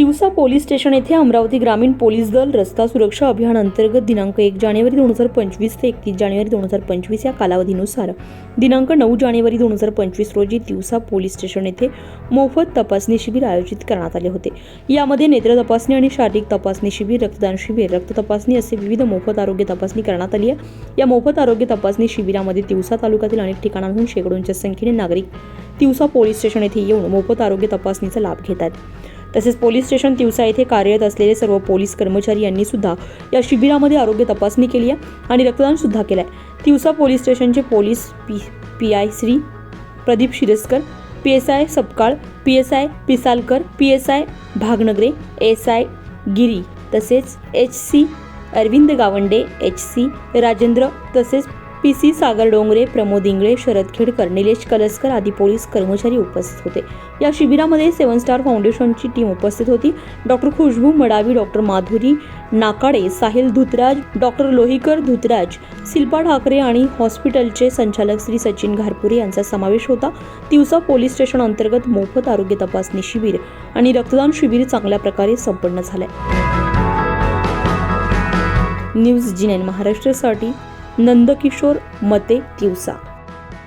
Tiwasa police station येथे अमरावती ग्रामीण police दल रस्ता सुरक्षा अभियान अंतर्गत दिनांक एक जानेवारी दोन हजार पंचवीस ते एकतीस जानेवारी दोन हजार पंचवीस या कालावधीनुसार दिनांक नऊ जानेवारी दोन हजार पंचवीस रोजी तिवसा पोलीस स्टेशन येथे मोफत तपासणी शिबिर आयोजित करण्यात आले होते. यामध्ये नेत्र तपासणी आणि शारीरिक तपासणी शिबिर रक्तदान शिबिर रक्त तपासणी असे विविध मोफत आरोग्य तपासणी करण्यात आली आहे. या मोफत आरोग्य तपासणी शिबिरामध्ये तिवसा तालुक्यातील अनेक ठिकाणांहून शेकडोंच्या संख्येने नागरिक तिवसा पोलीस स्टेशन येथे येऊन मोफत आरोग्य तपासणीचा लाभ घेत आहेत. तसेच पोलीस स्टेशन तिवसा येथे कार्यरत असलेले सर्व पोलीस कर्मचारी यांनी सुद्धा या शिबिरामध्ये आरोग्य तपासणी केली आहे आणि रक्तदान सुद्धा केलं आहे. तिवसा पोलीस स्टेशनचे police P P I Shri Pradeep Shiraskar P S I Sapkal P S I Pisalkar P S I Bhagnagare S I Giri तसेच H C Arvind Gawande H C Rajendra तसेच पी सी सागर डोंगरे प्रमोद इंगळे शरद खेडकर निलेश कलसकर आदी police कर्मचारी उपस्थित होते. या शिबिरामध्ये सेवन star फाउंडेशनची team उपस्थित होती. Doctor Khushboo Madavi doctor Madhuri Nakade Sahil Dhutraj doctor Lohikar Dhutraj Shilpa Thakare आणि हॉस्पिटलचे संचालक श्री सचिन घारपुरे यांचा समावेश होता. तिवसा पोलीस स्टेशन अंतर्गत मोफत आरोग्य तपासणी शिबिर आणि रक्तदान शिबिर चांगल्या प्रकारे संपन्न झालंय न्यूज जी नाईन महाराष्ट्रासाठी नंदकिशोर मते तिवसा